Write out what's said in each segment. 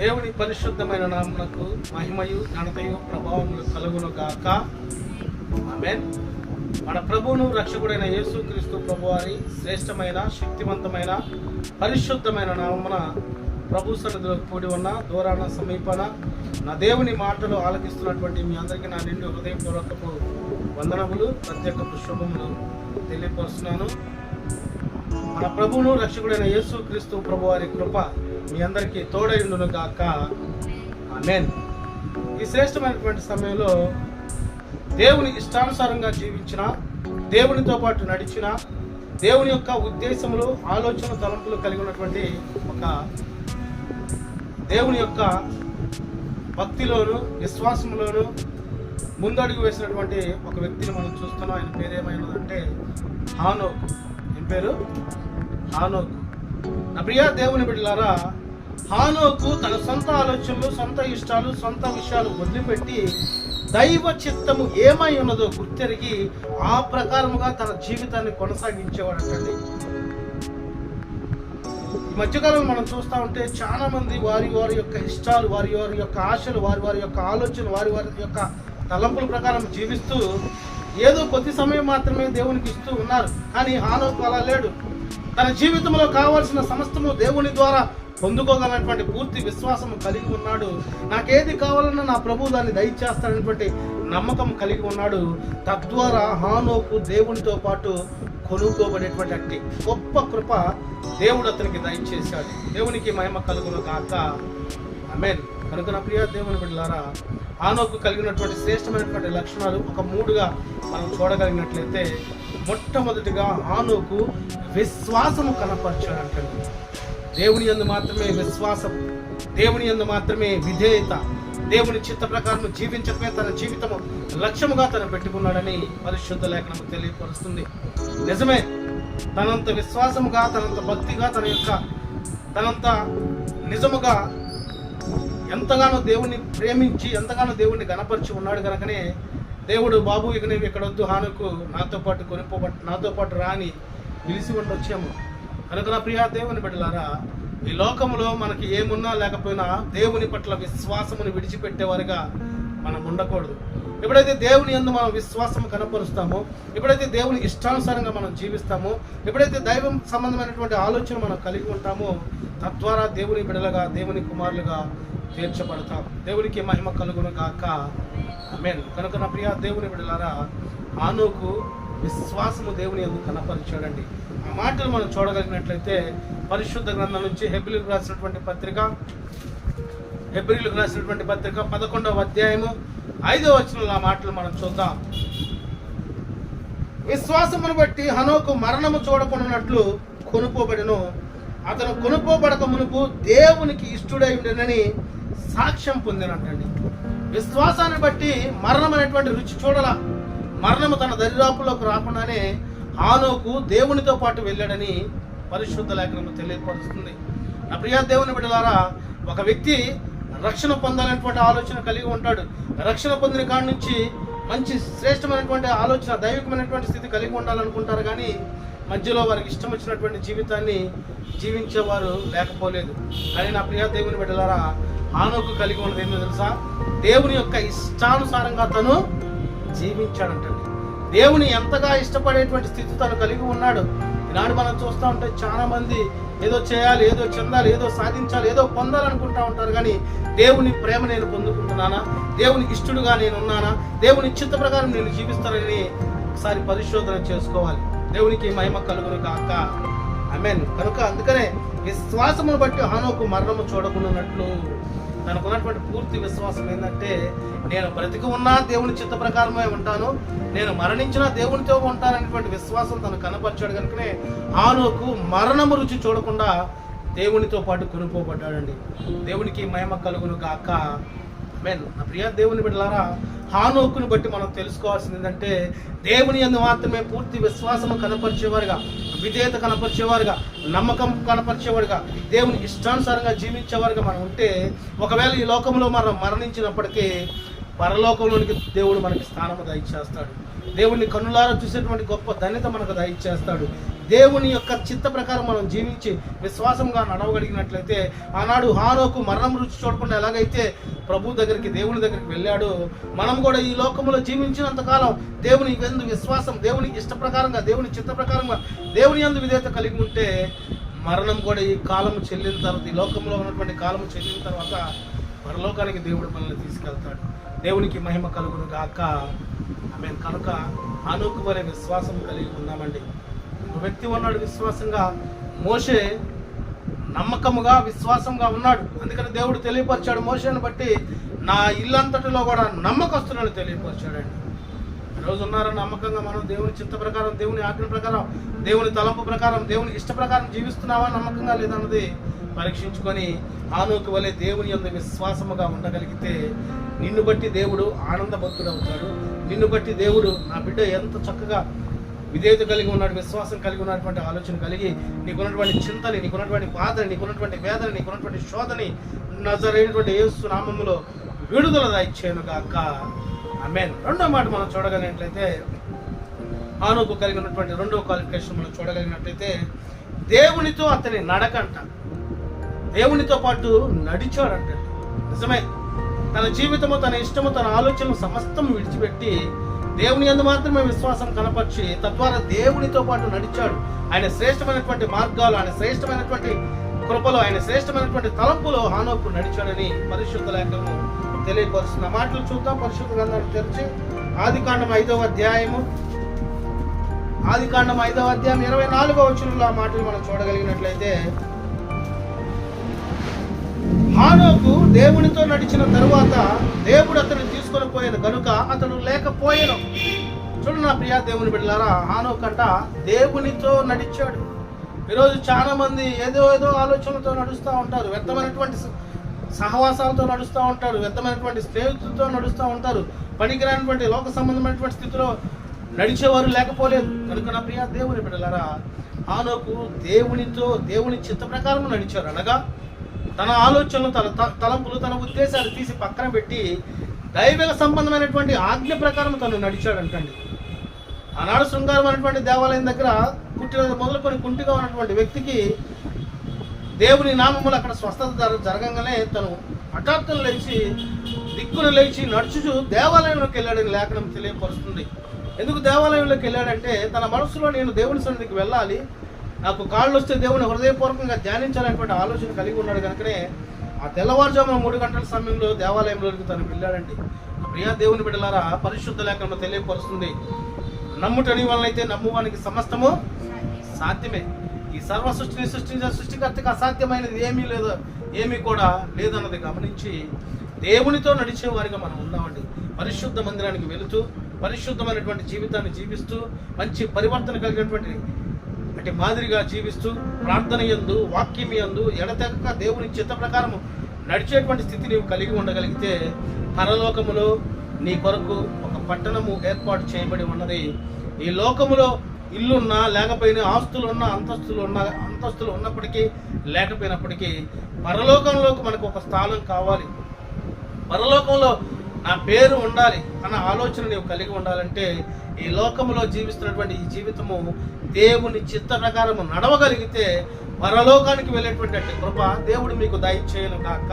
దేవుని పరిశుద్ధమైన నామమునకు మహిమయు ఘనతయు ప్రభావములు కలుగును గాక మన ప్రభువును రక్షకుడైన యేసుక్రీస్తు ప్రభువారి శ్రేష్టమైన శక్తివంతమైన పరిశుద్ధమైన నామమున ప్రభు సన్నిధిలో కూడి ఉన్న దూరాన సమీపన నా దేవుని మాటలు ఆలకిస్తున్నటువంటి మీ అందరికీ నా నిండు హృదయపూర్వకపు వందనములు ప్రత్యేకపు శుభములు తెలియపరుస్తున్నాను. మన ప్రభువును రక్షకుడైన యేసు క్రీస్తు ప్రభు వారి కృప మీ అందరికీ తోడైండును గాక. ఆమెన్. ఈ శ్రేష్టమైనటువంటి సమయంలో దేవుని ఇష్టానుసారంగా జీవించిన దేవునితో పాటు నడిచిన దేవుని యొక్క ఉద్దేశములు ఆలోచన తలంపులు కలిగి ఉన్నటువంటి ఒక దేవుని యొక్క భక్తిలోను విశ్వాసంలోను ముందడుగు వేసినటువంటి ఒక వ్యక్తిని మనం చూస్తున్నాం. ఆయన పేరు ఏమైనదంటే హానోక్. ఏం పేరు? హానోక్. ప్రియ దేవుని బిడ్డలారా హానోకు తన సొంత ఆలోచనలు సొంత ఇష్టాలు సొంత విషయాలు వదిలిపెట్టి దైవ చిత్తము ఏమై ఉన్నదో గుర్తెరిగి ఆ ప్రకారముగా తన జీవితాన్ని కొనసాగించేవాడటండి. ఈ మధ్యకాలంలో మనం చూస్తూ ఉంటే చాలా మంది వారి వారి యొక్క ఇష్టాలు వారి వారి యొక్క ఆశలు వారి వారి యొక్క ఆలోచనలు వారి వారి యొక్క తలంపుల ప్రకారం జీవిస్తూ ఏదో కొద్ది సమయం మాత్రమే దేవునికి ఇస్తూ ఉన్నారు. కానీ హానోకు అలా లేడు. తన జీవితంలో కావాల్సిన సమస్తము దేవుని ద్వారా పొందుకోగలనటువంటి పూర్తి విశ్వాసం కలిగి ఉన్నాడు. నాకేది కావాలన్నా నా ప్రభు దాన్ని దయచేస్తాడనటువంటి నమ్మకం కలిగి ఉన్నాడు. తద్వారా హానోకు దేవునితో పాటు కొనుక్కోబడేటువంటి అట్టి గొప్ప కృప దేవుడు అతనికి దయచేశాడు. దేవునికి మహిమ కలుగును కాక అమెన్ కనుక నా ప్రియ దేవుని బిడ్డలారా ఆనోకు కలిగినటువంటి శ్రేష్టమైనటువంటి లక్షణాలు ఒక మూడుగా మనం చూడగలిగినట్లయితే మొట్టమొదటిగా ఆనోకు విశ్వాసము కనపరచాడంటండి దేవుని యందు మాత్రమే విశ్వాసం దేవుని యందు మాత్రమే విధేయత దేవుని చిత్త ప్రకారం జీవించడమే తన జీవితము లక్ష్యముగా తను పెట్టుకున్నాడని పరిశుద్ధ లేఖనము తెలియపరుస్తుంది. నిజమే తనంత విశ్వాసముగా తనంత భక్తిగా తన యొక్క తనంత నిజముగా ఎంతగానో దేవుణ్ణి ప్రేమించి ఎంతగానో దేవుణ్ణి గణపరిచి ఉన్నాడు కనుకనే దేవుడు బాబు ఇక నేను ఇక్కడ వద్దు హానుకు నాతో పాటు కొనుక్కోబట్ నాతో పాటు రాని పిలిచి ఉండొచ్చాము కనుక నా ప్రియా దేవుని బిడ్డలారా ఈ లోకంలో మనకి ఏమున్నా లేకపోయినా దేవుని పట్ల విశ్వాసమును విడిచిపెట్టేవారుగా మనం ఉండకూడదు. ఎప్పుడైతే దేవుని యందు మనం విశ్వాసం కనపరుస్తామో ఎప్పుడైతే దేవుని ఇష్టానుసారంగా మనం జీవిస్తామో ఎప్పుడైతే దైవం సంబంధమైనటువంటి ఆలోచన మనం కలిగి ఉంటామో తద్వారా దేవుని బిడలుగా దేవుని కుమారులుగా తీర్చబడతాం. దేవునికి మహిమ కలుగును గాక. ఆమేన్. కనుక నా ప్రియ దేవుని బిడలారా ఆనోకు విశ్వాసము దేవుని ఎందుకు కనపరిచాడండి. ఆ మాటలు మనం చూడగలిగినట్లయితే పరిశుద్ధ గ్రంథం నుంచి హెబ్రిలకు రాసినటువంటి పత్రిక హెబ్రిలకు రాసినటువంటి పత్రిక పదకొండవ అధ్యాయము ఐదవ వచనంలో ఆ మాటలు మనం చూద్దాం. విశ్వాసమును బట్టి హనోకు మరణము చూడకున్నట్లు కొనుక్కోబడిను అతను కొనుక్కోబడక మునుపు దేవునికి ఇష్టడై ఉండనని సాక్ష్యం పొందినట్టండి. విశ్వాసాన్ని బట్టి మరణం అనేటువంటి రుచి చూడాల. మరణము తన దరిదాపులోకి రాకుండానే ఆనోకు దేవునితో పాటు వెళ్ళాడని పరిశుద్ధ లేఖనము తెలియపరుస్తుంది. నా ప్రియా దేవుని బిడ్డలారా ఒక వ్యక్తి రక్షణ పొందాలనేటువంటి ఆలోచన కలిగి ఉంటాడు. రక్షణ పొందిన కాడి నుంచి మంచి శ్రేష్టమైనటువంటి ఆలోచన దైవికమైనటువంటి స్థితి కలిగి ఉండాలనుకుంటారు కానీ మధ్యలో వారికి ఇష్టం వచ్చినటువంటి జీవితాన్ని జీవించేవారు లేకపోలేదు. కానీ నా ప్రియ దేవుని బిడ్డలారా ఆనోకు కలిగి ఉన్నది ఏంటో తెలుసా? దేవుని యొక్క ఇష్టానుసారంగా తను జీవించాడంటండి. దేవుని ఎంతగా ఇష్టపడేటువంటి స్థితి తను కలిగి ఉన్నాడు. ఈనాడు మనం చూస్తూ ఉంటే చాలా మంది ఏదో చేయాలి ఏదో చెందాలి ఏదో సాధించాలి ఏదో పొందాలనుకుంటా ఉంటారు. కానీ దేవుని ప్రేమ నేను పొందుకుంటున్నానా? దేవుని ఇష్టడుగా నేను ఉన్నానా దేవుని చిత్త ప్రకారం నేను జీవిస్తానని ఒకసారి పరిశోధన చేసుకోవాలి. దేవునికి మహిమ కలుగును కాక ఆమెన్ కనుక అందుకనే విశ్వాసమును బట్టి హానోకు మరణము చూడకున్నట్లు తనకున్నటువంటి పూర్తి విశ్వాసం ఏంటంటే నేను బ్రతికి ఉన్నా దేవుని చిత్త ప్రకారమే ఉంటాను నేను మరణించినా దేవునితో ఉంటాననేటువంటి విశ్వాసం తను కనపరిచాడు కనుకనే ఆనోకు మరణము రుచి చూడకుండా దేవునితో పాటు కొనుక్కోబడ్డాడండి దేవునికి మహిమ కలుగును కాక మెన్ నా ప్రియ దేవుని బిడ్డలారా హానోకుని బట్టి మనం తెలుసుకోవాల్సింది ఏంటంటే దేవుని అందు మాత్రమే పూర్తి విశ్వాసము కనపరిచేవారుగా విధేయత కనపరిచేవారుగా నమ్మకం కనపరిచేవారుగా దేవుని ఇష్టానుసారంగా జీవించేవారుగా మనం ఉంటే ఒకవేళ ఈ లోకంలో మనం మరణించినప్పటికీ పరలోకంలోనికి దేవుడు మనకి స్థానము దయచేస్తాడు. దేవుడిని కన్నులారా చూసేటువంటి గొప్ప ధన్యత మనకు దయచేస్తాడు. దేవుని యొక్క చిత్త ప్రకారం మనం జీవించి విశ్వాసంగా నడవగలిగినట్లయితే ఆనాడు హానోకు మరణం రుచి చూడకుండా ఎలాగైతే ప్రభు దగ్గరికి దేవుని దగ్గరికి వెళ్ళాడు మనం కూడా ఈ లోకంలో జీవించినంత కాలం దేవుని ఎందు విశ్వాసం దేవుని ఇష్ట ప్రకారంగా దేవుని చిత్త ప్రకారంగా దేవుని ఎందు విధేయత కలిగి ఉంటే మరణం కూడా ఈ కాలం చెల్లిన తర్వాత ఈ లోకంలో ఉన్నటువంటి కాలం చెల్లిన తర్వాత పరలోకానికి దేవుడు మనల్ని తీసుకెళ్తాడు. దేవునికి మహిమ కలుగును గాక. ఆమె కనుక అనుకు వరే విశ్వాసం కలిగి ఉన్నామండి వ్యక్తి ఉన్నాడు విశ్వాసంగా. మోషే నమ్మకముగా విశ్వాసంగా ఉన్నాడు. అందుకని దేవుడు తెలియపరిచాడు మోషేని బట్టి నా ఇల్లంతటిలో కూడా నమ్మకస్తులను తెలియపరిచాడండి. ఈరోజు ఉన్నారా నమ్మకంగా మనం దేవుని చిత్త ప్రకారం దేవుని ఆజ్ఞ ప్రకారం దేవుని తలంపు ప్రకారం దేవుని ఇష్ట ప్రకారం జీవిస్తున్నావా నమ్మకంగా లేదన్నది పరీక్షించుకొని ఆనోకి వలె దేవుని యొక్క విశ్వాసముగా ఉండగలిగితే నిన్ను బట్టి దేవుడు ఆనందభక్తుడవుతాడు. నిన్ను బట్టి దేవుడు నా బిడ్డ ఎంత చక్కగా విధేయత కలిగి ఉన్నాడు విశ్వాసం కలిగి ఉన్నటువంటి ఆలోచన కలిగి నీకున్నటువంటి చింతని నీకున్నటువంటి బాధని నీకున్నటువంటి వేదన నీకున్నటువంటి శోధని నజరైనటువంటి యేసు నామములో విడుదల దాయిచ్చాను గాక. ఆమెన్. రెండో మాట మనం చూడగలిగినట్లయితే ఆనుకు కలిగినటువంటి రెండో క్వాలిఫికేషన్ మనం చూడగలిగినట్లయితే దేవునితో అతని నడకంట. దేవునితో పాటు నడిచాడంట. నిజమే. తన జీవితము తన ఇష్టము తన ఆలోచనలు సమస్తం విడిచిపెట్టి దేవుని ఎందు మాత్రమే విశ్వాసం కనపరిచి తద్వారా దేవునితో పాటు నడిచాడు. ఆయన శ్రేష్టమైనటువంటి మార్గాలు ఆయన శ్రేష్టమైనటువంటి కృపలో ఆయన శ్రేష్టమైనటువంటి తలంపులో హానోకు నడిచాడని పరిశుద్ధ లేఖము తెలియపరుస్తున్న మాటలు చూద్దాం పరిశుద్ధ గ్రంథాన్ని తెరిచి. ఆది కాండం ఐదవ అధ్యాయము. ఆది కాండం ఐదవ అధ్యాయం ఇరవై నాలుగో వచ్చిన ఆ మాటలు మనం చూడగలిగినట్లయితే హానోకు దేవునితో నడిచిన తరువాత దేవుడు అతను తీసుకొని పోయాను కనుక అతడు లేకపోయాను. చూడు నా ప్రియా దేవుని బిడ్డలారా హానోక్ అంట దేవునితో నడిచాడు. ఈరోజు చాలా మంది ఏదో ఏదో ఆలోచనలతో నడుస్తూ ఉంటారు వ్యర్థమైనటువంటి సహవాసాలతో నడుస్తూ ఉంటారు వ్యర్థమైనటువంటి స్నేహితులతో నడుస్తూ ఉంటారు పనికిరానటువంటి లోక సంబంధమైనటువంటి స్థితిలో నడిచేవారు లేకపోలేదు. కనుక నా ప్రియా దేవుని బిడ్డలారా ఆనోకు దేవునితో దేవుని చిత్త ప్రకారం నడిచారు అనగా తన ఆలోచనలు తన త- తలంపులు తన ఉద్దేశాలు తీసి పక్కన పెట్టి దైవిక సంబంధమైనటువంటి ఆజ్ఞ ప్రకారం తను నడిచాడంటండి. ఆనాడు శృంగారం అనేటువంటి దేవాలయం దగ్గర కుట్టిన మొదలుకొని కుంటిగా ఉన్నటువంటి వ్యక్తికి దేవుని నామములు అక్కడ స్వస్థత జరగంగానే తను హఠాత్తును లేచి దిక్కును లేచి నడుచుచు దేవాలయంలోకి వెళ్ళాడని లేఖనం తెలియపరుస్తుంది. ఎందుకు దేవాలయంలోకి వెళ్ళాడంటే తన మనసులో నేను దేవుని సన్నిధికి వెళ్ళాలి నాకు కాళ్ళు వస్తే దేవుని హృదయపూర్వకంగా ధ్యానించాలనేటువంటి ఆలోచన కలిగి ఉన్నాడు కనుకనే ఆ తెల్లవారుజామున మూడు గంటల సమయంలో దేవాలయంలోకి తను వెళ్ళాడండి. ప్రియా దేవుని బిడ్డలారా పరిశుద్ధ లేఖనంలో తెలియపరుస్తుంది. నమ్ముటని వలనైతే నమ్మువానికి సమస్తము సాధ్యమే. ఈ సర్వ సృష్టిని సృష్టించిన సృష్టికర్తకి అసాధ్యమైనది ఏమీ లేదు ఏమీ కూడా లేదన్నది గమనించి దేవునితో నడిచే వారిగా మనం ఉన్నామండి. పరిశుద్ధ మందిరానికి వెళుతూ పరిశుద్ధమైనటువంటి జీవితాన్ని జీవిస్తూ మంచి పరివర్తన కలిగినటువంటి అంటే మాదిరిగా జీవిస్తూ ప్రార్థన యందు వాక్యం యందు ఎడతెగక దేవుని చిత్త ప్రకారం నడిచేటువంటి స్థితి నీవు కలిగి ఉండగలిగితే పరలోకములో నీ కొరకు ఒక పట్టణము ఏర్పాటు చేయబడి ఉన్నది. ఈ లోకములో ఇల్లున్నా లేకపోయినా ఆస్తులు ఉన్నా అంతస్తులు ఉన్న అంతస్తులు ఉన్నప్పటికీ లేకపోయినప్పటికీ పరలోకంలోకి మనకు ఒక స్థానం కావాలి. పరలోకంలో నా పేరు ఉండాలి అన్న ఆలోచన నీవు కలిగి ఉండాలంటే ఈ లోకంలో జీవిస్తున్నటువంటి ఈ జీవితము దేవుని చిత్త ప్రకారము నడవగలిగితే పరలోకానికి వెళ్ళేటువంటి కృప దేవుడు మీకు దయచేయను కాక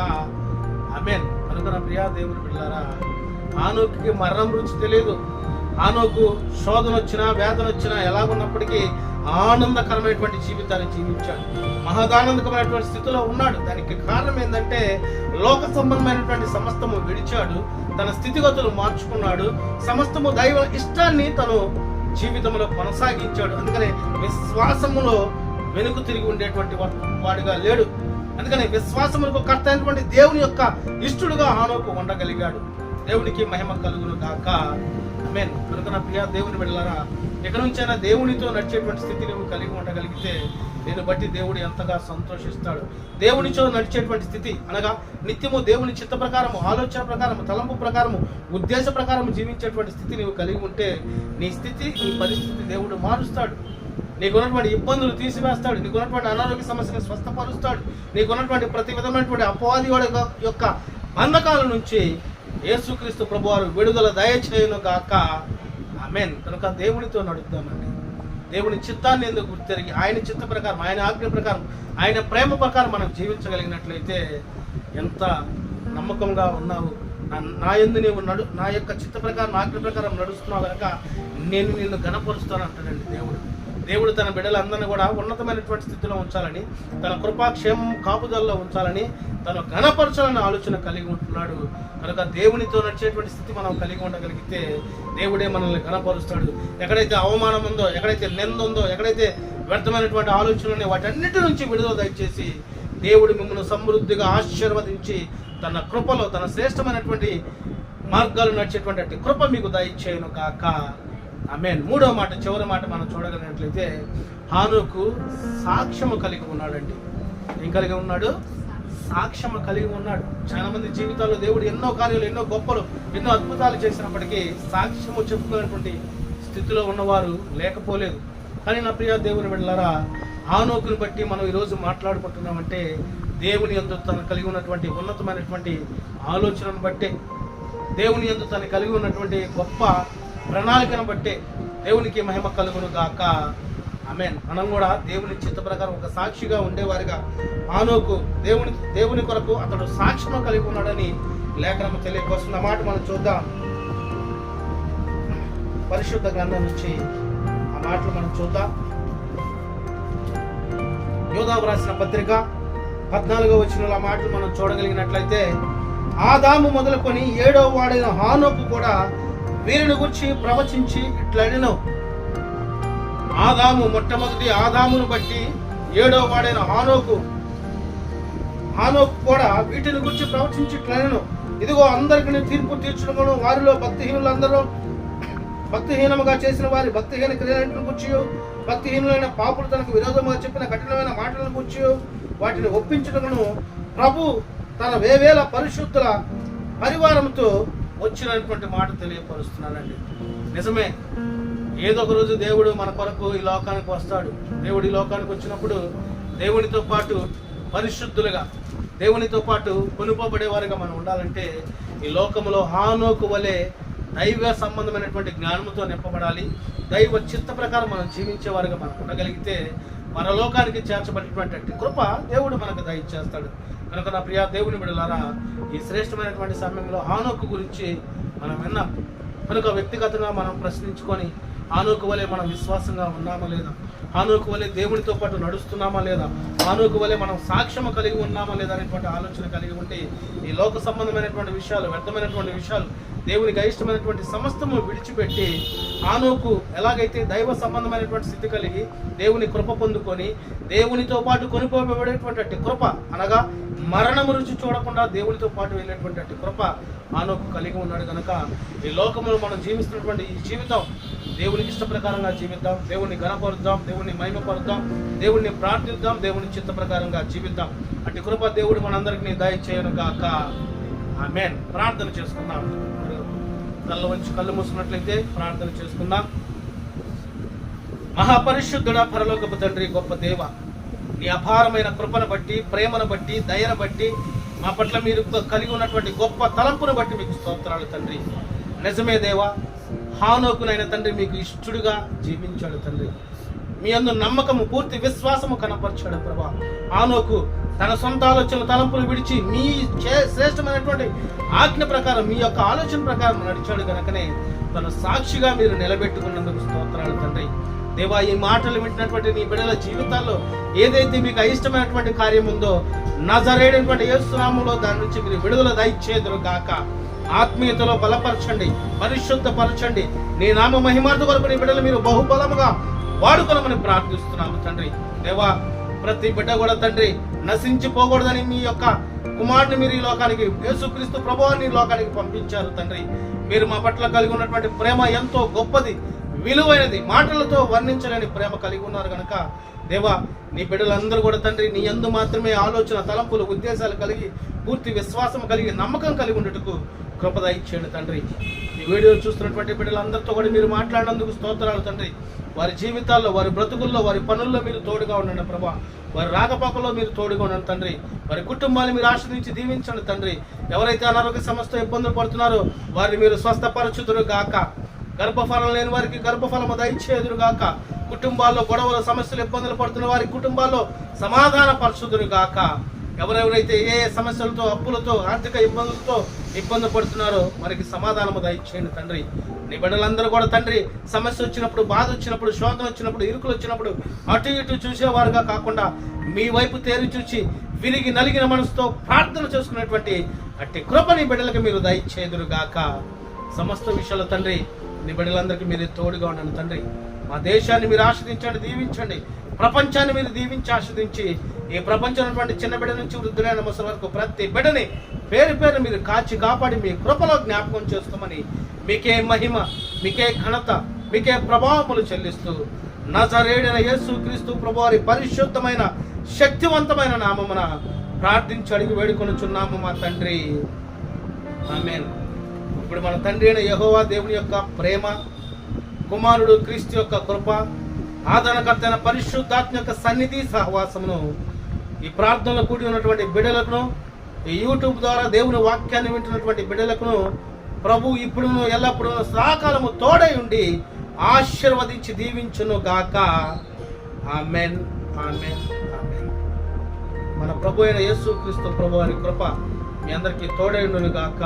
అమెన్ కనుక ప్రియా దేవుని పిల్లారా ఆనోకి మరణం రుచి తెలియదు ఆనోకు శోధన వచ్చినా వేదన వచ్చినా ఎలాగున్నప్పటికీ ఆనందకరమైనటువంటి జీవితాన్ని జీవించాడు. మహదానందకరమైనటువంటి స్థితిలో ఉన్నాడు. దానికి కారణం ఏంటంటే లోక సంబంధమైనటువంటి సమస్తము విడిచాడు. తన స్థితిగతులు మార్చుకున్నాడు. సమస్తము దైవ ఇష్టాన్ని తను జీవితంలో కొనసాగించాడు. అందుకనే విశ్వాసములో వెనుక తిరిగి ఉండేటువంటి వాడుగా వాడిగా లేడు. అందుకని విశ్వాసములకు కర్త అయినటువంటి దేవుని యొక్క ఇష్టడుగా ఆనోకు ఉండగలిగాడు. దేవునికి మహిమ కలుగును గాక. ఆమేన్. కనుక నా ప్రియ దేవుని వెళ్ళారా ఎక్కడి నుంచైనా దేవునితో నడిచేటువంటి స్థితి నువ్వు కలిగి ఉండగలిగితే దీన్ని బట్టి దేవుడు ఎంతగా సంతోషిస్తాడు. దేవునిచో నడిచేటువంటి స్థితి అనగా నిత్యము దేవుని చిత్త ప్రకారము ఆలోచన ప్రకారము తలంపు ప్రకారము ఉద్దేశ ప్రకారము జీవించేటువంటి స్థితి నీవు కలిగి ఉంటే నీ స్థితి నీ పరిస్థితి దేవుడు మారుస్తాడు. నీకున్నటువంటి ఇబ్బందులు తీసివేస్తాడు. నీకున్నటువంటి అనారోగ్య సమస్యను స్వస్థపరుస్తాడు. నీకున్నటువంటి ప్రతి విధమైనటువంటి అపవాది యొక్క బంధకాల నుంచి యేసుక్రీస్తు ప్రభువారు విడుదల దయచేయును గాక. ఆమెన్. కనుక దేవునితో నడుద్దామండి. దేవుని చిత్తాన్ని ఎందుకు తిరిగి ఆయన చిత్త ప్రకారం ఆయన ఆజ్ఞ ప్రకారం ఆయన ప్రేమ ప్రకారం మనం జీవించగలిగినట్లయితే ఎంత నమ్మకంగా ఉన్నావు. నా- నా ఎందు నీవు నడు నా యొక్క చిత్త ప్రకారం ఆజ్ఞ ప్రకారం నడుస్తున్నావు కనుక నేను నిన్ను గణపరుస్తాను అంటాడండి దేవుడు. దేవుడు తన బిడ్డలందరినీ కూడా ఉన్నతమైనటువంటి స్థితిలో ఉంచాలని తన కృపాక్షేమం కాపుదల్లో ఉంచాలని తను గణపరచాలన్న ఆలోచన కలిగి ఉంటున్నాడు. కనుక దేవునితో నడిచేటువంటి స్థితి మనం కలిగి ఉండగలిగితే దేవుడే మనల్ని గణపరుస్తాడు ఎక్కడైతే అవమానం ఉందో ఎక్కడైతే నింద ఉందో ఎక్కడైతే వ్యర్థమైనటువంటి ఆలోచనలు వాటన్నిటి నుంచి విడుదల దయచేసి దేవుడు మిమ్మల్ని సమృద్ధిగా ఆశీర్వదించి తన కృపలో తన శ్రేష్టమైనటువంటి మార్గాలు నడిచేటువంటి కృప మీకు దయచేయను కాక ఆమెన్. మూడో మాట చివరి మాట మనం చూడగలిగినట్లయితే హానుకు సాక్ష్యము కలిగి ఉన్నాడండి. ఏం కలిగి ఉన్నాడు? సాక్ష్యము కలిగి ఉన్నాడు. చాలా మంది జీవితాల్లో దేవుడు ఎన్నో కార్యాలు ఎన్నో గొప్పలు ఎన్నో అద్భుతాలు చేసినప్పటికీ సాక్ష్యము చెప్పుకునేటువంటి స్థితిలో ఉన్నవారు లేకపోలేదు. కానీ నా ప్రియ దేవుని వెళ్ళారా ఆనోకుని బట్టి మనం ఈరోజు మాట్లాడుకుంటున్నామంటే దేవుని ఎందు తను కలిగి ఉన్నటువంటి ఉన్నతమైనటువంటి ఆలోచనను బట్టే దేవుని ఎందు తను కలిగి ఉన్నటువంటి గొప్ప ప్రణాళికను బట్టే దేవునికి మహిమ కలుగును గాక. ఆమెన్. మనం కూడా దేవుని చిత్త ప్రకారం ఒక సాక్షిగా ఉండేవారిగా. ఆనోకు దేవుని దేవుని కొరకు అతడు సాక్ష్యం కలిగి ఉన్నాడని లేఖనం తెలియకొస్తున్న మాట మనం చూద్దాం. పరిశుద్ధ గ్రంథం నుంచి ఆ మాటలు మనం చూద్దాం. యోధావు రాసిన పత్రిక పద్నాలుగో వచ్చిన ఆ మాటలు మనం చూడగలిగినట్లయితే ఆదాము మొదలుకొని ఏడవ వాడైన హానోకు కూడా వీరిని గురించి ప్రవచించి ఇట్లడిను ఆదాము మొట్టమొదటి ఆదామును బట్టి ఏడో వాడైన హానోకు హానోకు కూడా వీటిని గురించి ప్రవచించి ఇట్లడిను ఇదిగో అందరికీ తీర్పు తీర్చడమును వారిలో భక్తిహీనులందరూ భక్తిహీనముగా చేసిన వారి భక్తిహీన క్రియలను గుర్చి భక్తిహీనులైన పాపులు తనకు విరోధముగా చెప్పిన కఠినమైన మాటలను గుర్చి వాటిని ఒప్పించడమును ప్రభు తన వేవేల పరిశుద్ధుల పరివారంతో వచ్చినటువంటి మాట తెలియపరుస్తున్నానండి. నిజమే. ఏదో ఒక రోజు దేవుడు మన కొరకు ఈ లోకానికి వస్తాడు. దేవుడు ఈ లోకానికి వచ్చినప్పుడు దేవునితో పాటు పరిశుద్ధులుగా దేవునితో పాటు కొనుకోబడేవారుగా మనం ఉండాలంటే ఈ లోకములో హానోకు వలె దైవ సంబంధమైనటువంటి జ్ఞానంతో నింపబడాలి. దైవ చిత్త ప్రకారం మనం జీవించేవారుగా మనం ఉండగలిగితే మన లోకానికి చేర్చబడినటువంటి కృప దేవుడు మనకు దయచేస్తాడు. కనుక నా ప్రియా దేవుని బిడలారా ఈ శ్రేష్టమైనటువంటి సమయంలో ఆనోకు గురించి మనం విన్నాం. కనుక వ్యక్తిగతంగా మనం ప్రశ్నించుకొని ఆనోకు వలె మనం విశ్వాసంగా ఉన్నామా లేదా? ఆనోకు వలె దేవునితో పాటు నడుస్తున్నామా లేదా? ఆనోకు వలె మనం సాక్ష్యము కలిగి ఉన్నామా లేదా అనేటువంటి ఆలోచన కలిగి ఉంటే ఈ లోక సంబంధమైనటువంటి విషయాలు వ్యర్థమైనటువంటి విషయాలు దేవునికి అయిష్టమైనటువంటి సమస్తము విడిచిపెట్టి ఆనోకు ఎలాగైతే దైవ సంబంధమైనటువంటి స్థితి కలిగి దేవుని కృప పొందుకొని దేవునితో పాటు కొనుకోబడేటువంటి కృప అనగా మరణము రుచి చూడకుండా దేవునితో పాటు వెళ్ళినటువంటి కృప ఆనోకు కలిగి ఉన్నాడు కనుక ఈ లోకంలో మనం జీవిస్తున్నటువంటి ఈ జీవితం దేవునికి ఇష్ట ప్రకారంగా జీవిద్దాం దేవుణ్ణి గణపరుద్దాం దేవుణ్ణి మహిమపరుద్దాం దేవుణ్ణి ప్రార్థిద్దాం దేవుని చిత్త ప్రకారంగా జీవిద్దాం. అట్టి కృప దేవుడు మనందరికీ దయచేయను గాక. ఆమెన్. ప్రార్థన చేసుకుందాం. కళ్ళు వంచి కళ్ళు మూసుకున్నట్లయితే ప్రార్థన చేసుకుందాం. మహాపరిశుద్ధుడ పరలోకపు తండ్రి గొప్ప దేవ నీ అపారమైన కృపను బట్టి ప్రేమను బట్టి దయను బట్టి మా పట్ల మీరు కలిగి ఉన్నటువంటి గొప్ప తలంపును బట్టి మీకు స్తోత్రాలు తండ్రి. నిజమే దేవా హానోకునైన తండ్రి మీకు ఇష్టడుగా జీవించాడు తండ్రి. మీ అందు నమ్మకము పూర్తి విశ్వాసము కనపరిచాడు ప్రభా. ఆనోకు తన సొంత ఆలోచన తలంపులు విడిచి మీ చే- శ్రేష్టమైనటువంటి ఆజ్ఞ ప్రకారం మీ యొక్క ఆలోచన ప్రకారం నడిచాడు కనుకనే తన సాక్షిగా మీరు నిలబెట్టుకున్నందుకు స్తోత్రాలు తండ్రి. దేవా ఈ మాటలు వింటున్నటువంటి నీ బిడ్డల జీవితాల్లో ఏదైతే మీకు అయిష్టమైనటువంటి కార్యం ఉందో నజరేడైనటువంటి యేసునామంలో దాని నుంచి మీరు విడుదల దయచేదురు గాక. ఆత్మీయతలో బలపరచండి పరిశుద్ధపరచండి. నీ నామ మహిమార్థ వరకు నీ బిడ్డలు మీరు బహుబలముగా వాడుకోనమని ప్రార్థిస్తున్నాము తండ్రి. దేవా ప్రతి బిడ్డ కూడా తండ్రి నశించిపోకూడదని మీ యొక్క కుమారుని మీరు ఈ లోకానికి యేసుక్రీస్తు ప్రభువాన్ని లోకానికి పంపించారు తండ్రి. మీరు మా పట్ల కలిగి ఉన్నటువంటి ప్రేమ ఎంతో గొప్పది. విలువైనది మాటలతో వర్ణించలేని ప్రేమ కలిగి ఉన్నారు కనుక దేవా నీ బిడ్డలందరూ కూడా తండ్రి నీ యందు మాత్రమే ఆలోచన తలంపులు ఉద్దేశాలు కలిగి పూర్తి విశ్వాసం కలిగి నమ్మకం కలిగి ఉండటకు కృపద ఇచ్చేయండి తండ్రి. ఈ వీడియో చూస్తున్నటువంటి బిడ్డలందరితో కూడా మీరు మాట్లాడినందుకు స్తోత్రాలు తండ్రి. వారి జీవితాల్లో వారి బ్రతుకుల్లో వారి పనుల్లో మీరు తోడుగా ఉండండి ప్రభా. వారి రాకపోకలో మీరు తోడుగా ఉండండి తండ్రి. వారి కుటుంబాన్ని మీరు ఆశ్రదించి దీవించండి తండ్రి. ఎవరైతే అనారోగ్య సమస్య ఇబ్బందులు పడుతున్నారో వారిని మీరు స్వస్థపరచుదురు గాక గర్భఫలం లేని వారికి గర్భఫలము దయచేదురు గాక కుటుంబాల్లో గొడవల సమస్యలు ఇబ్బందులు పడుతున్న వారి కుటుంబాల్లో సమాధాన పరచుదురు గాక. ఎవరెవరైతే ఏ ఏ సమస్యలతో అప్పులతో ఆర్థిక ఇబ్బందులతో ఇబ్బంది పడుతున్నారో వారికి సమాధానము దయచేయండి తండ్రి. నీ బిడ్డలందరూ కూడా తండ్రి సమస్య వచ్చినప్పుడు బాధ వచ్చినప్పుడు శోధన వచ్చినప్పుడు ఇరుకులు వచ్చినప్పుడు అటు ఇటు చూసేవారుగా కాకుండా మీ వైపు తేరి చూచి విరిగి నలిగిన మనసుతో ప్రార్థన చేసుకునేటువంటి అట్టి కృపని బిడ్డలకు మీరు దయచేదురు గాక. సమస్త విషయాల తండ్రి నీ బిడ్డలందరికీ మీరు తోడుగా ఉండండి తండ్రి. మా దేశాన్ని మీరు ఆస్వాదించండి దీవించండి. ప్రపంచాన్ని మీరు దీవించి ఆస్వాదించి ఈ ప్రపంచం చిన్న బిడ్డ నుంచి వృద్ధులైన ముసలి వరకు ప్రతి బిడ్డని పేరు పేరు మీరు కాచి కాపాడి మీ కృపలో జ్ఞాపకం చేసుకోమని మీకే మహిమ మీకే ఘనత మీకే ప్రభావములు చెల్లిస్తూ నజరేడిన యేసు క్రీస్తు ప్రభువారి పరిశుద్ధమైన శక్తివంతమైన నామమున ప్రార్థించి అడిగి వేడుకొనుచున్నాము మా తండ్రి. ఆమెను. ఇప్పుడు మన తండ్రి అయిన యహోవా దేవుని యొక్క ప్రేమ కుమారుడు క్రీస్తు యొక్క కృప ఆదరణకర్త అయిన పరిశుద్ధాత్మ యొక్క సన్నిధి సహవాసమును ఈ ప్రార్థనలో కూడి ఉన్నటువంటి బిడ్డలకును ఈ యూట్యూబ్ ద్వారా దేవుని వాక్యాన్ని వింటున్నటువంటి బిడ్డలకును ప్రభు ఇప్పుడును ఎల్లప్పుడూ సహకాలము తోడై ఉండి ఆశీర్వదించి దీవించును గాక. Amen amen amen. మన ప్రభు అయిన యేసు క్రీస్తు ప్రభు వారి కృప మీ అందరికీ తోడై ఉండును గాక.